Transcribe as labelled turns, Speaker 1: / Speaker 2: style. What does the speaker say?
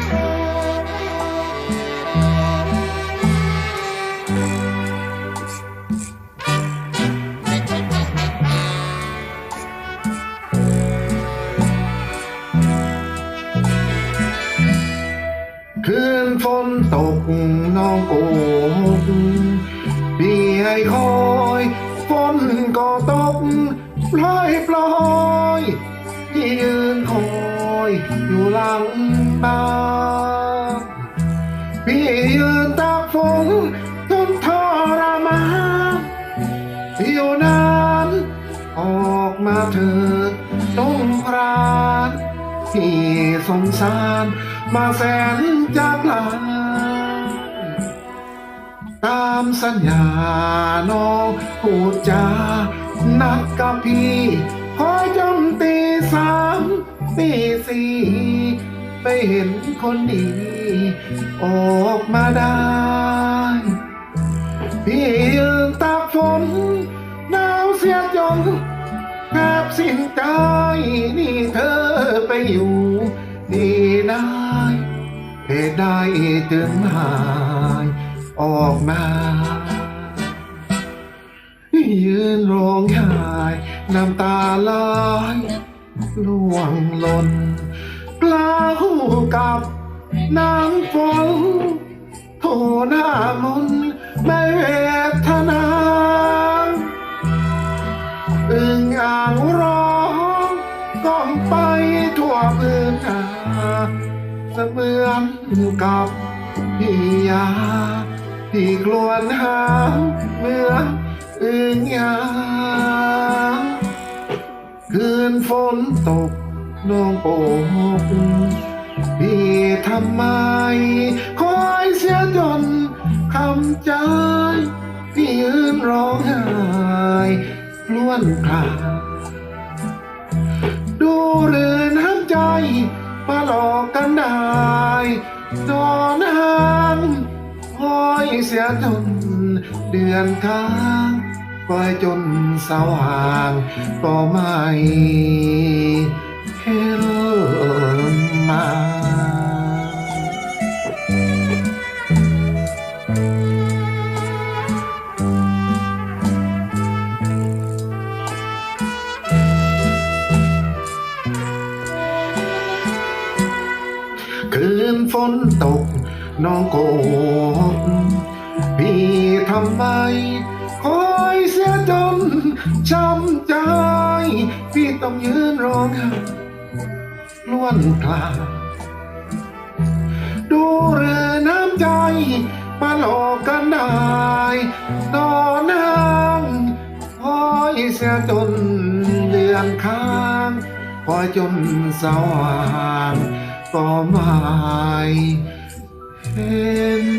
Speaker 1: คืนฝนตกน้องโกหกพี่ให้คอยฝนก็ตกปลอยปลอยพี่ยืนคอยอยู่หลังบ้าน ยืนตากฝนจนทรมานอยู่นานออกมาเถิดต้องครานพี่สงสารมาแสนจากลาตามสัญญาน้องพูดจานัดกับพี่คอยจนตีสามตีสี่ ไม่เห็นคนดีออกมาได้ พี่ยืนตากฝนหนาวเสียจนแทบสิ้นใจนี่เธอไปอยู่ดีได้เหตุใดจึงหายออกมายืนร้องไห้น้ำตาไหลล่วงหล่น กล้าวกับน้ำฝนโทหน้ามนไม่เวทนาอึงอ่างร้องก้องไปทั่วพื้นนาเสมือนกับพี่ยาที่กลวนหาเมื่ออึงอ่าคืนฝนตก น้องโปกพี่ทำไม คอยเสียจนคำใจ พี่ยืนร้องไห้ล้วนคลาดูเรือนห้ำใจ มาหลอกกันได้นอนหางคอยเสียจนเดือนค้างคอยจนสว่างก็ไม่ เห็นมาคืนฝนตกน้องโกหกพี่ทำไมคอยเสียจนช้ำใจ พี่ต้องยืนร้องไห้ ล้วนคลา ดูเรือน้ำใจ มาหลอกกันได้นอนนั่งคอยเสียจนเดือนค้างคอยจนสว่างก็ไม่เห็น